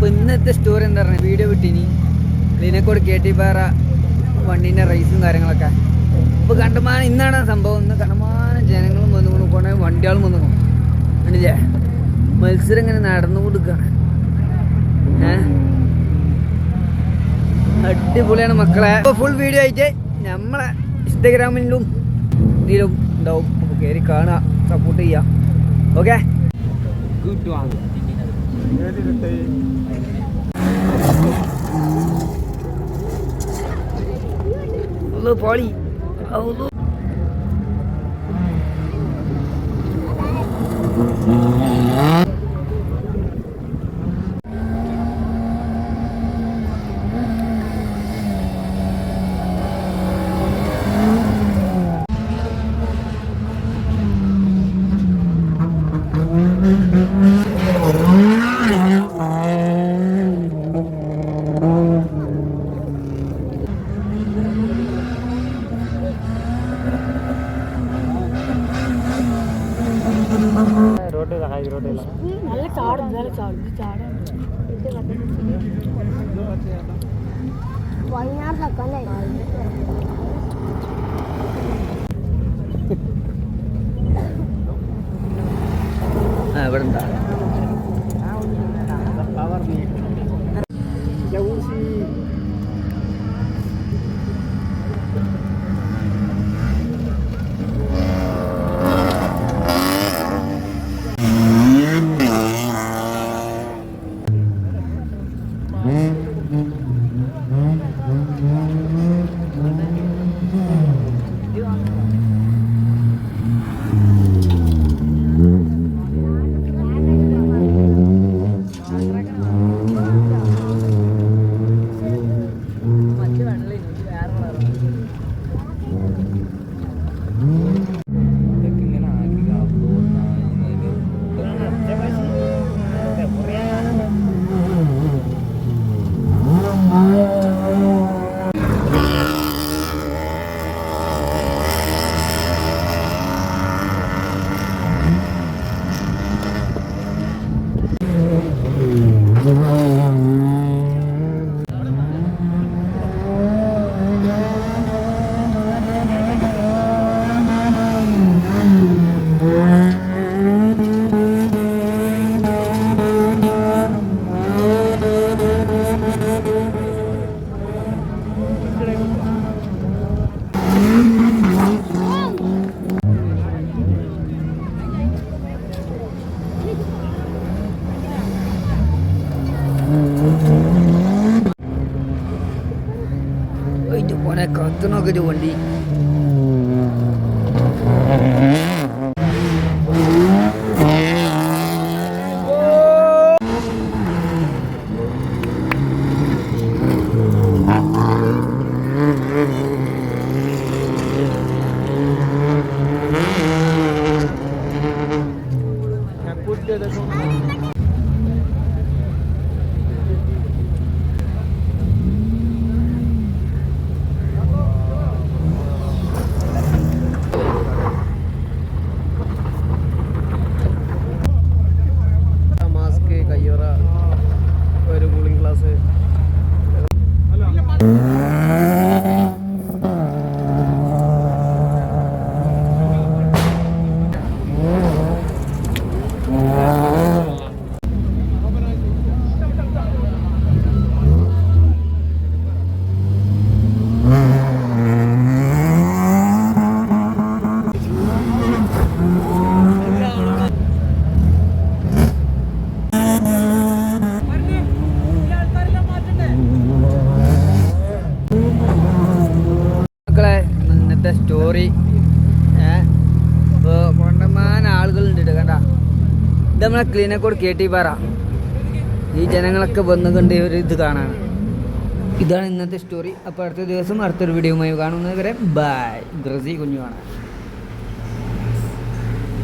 അപ്പോൾ ഇന്നത്തെ സ്റ്റോറി എന്താ പറയുക വീഡിയോ വിട്ടിനി. ക്ലീനക്കോട് കെ ടി പാറ വണ്ടീന്റെ റേസും കാര്യങ്ങളൊക്കെ. അപ്പോൾ കണ്ടമാനം ഇന്നാണ് സംഭവം. ഇന്ന് കണ്ടമാനം ജനങ്ങളും വന്നു കുറേ വണ്ടികളും വന്നു കണ്ടില്ലേ? മത്സരം ഇങ്ങനെ നടന്നു കൊടുക്കുകയാണ് ഏഹ് അടിപൊളിയാണ് മക്കളെ. അപ്പോൾ ഫുൾ വീഡിയോ ആയിട്ട് നമ്മളെ ഇൻസ്റ്റഗ്രാമിലും ഇതിലും ഉണ്ടാവും. കയറി കാണുക സപ്പോർട്ട് ചെയ്യുക ഓക്കെ ഗുഡ് വൺ അല്ലോ പോളി. അല്ലോ നല്ല ചാടും നല്ല ചാടും ചാടാൻ ഇവിടെ ഉണ്ടാ? ഇത് Mm-hmm. போயிட்டு போன கத்துனோக்குது வண்டி. മക്കളെ ഇന്നത്തെ അപ്പോൾ കൊണ്ടമാൻ ആളുകളുണ്ട് കണ്ട? ഇത് നമ്മളെ ക്ലീനക്കോട് കെ ടി പാറ. ഈ ജനങ്ങളൊക്കെ വന്നുകൊണ്ട് ഒരു ഇത് കാണാണ്. ഇതാണ് ഇന്നത്തെ സ്റ്റോറി അപ്പോൾ അടുത്ത ദിവസം അടുത്തൊരു വീഡിയോയുമായി കാണുന്നത് വരെ ബൈ ബ്രസി കുഞ്ഞു കാണാം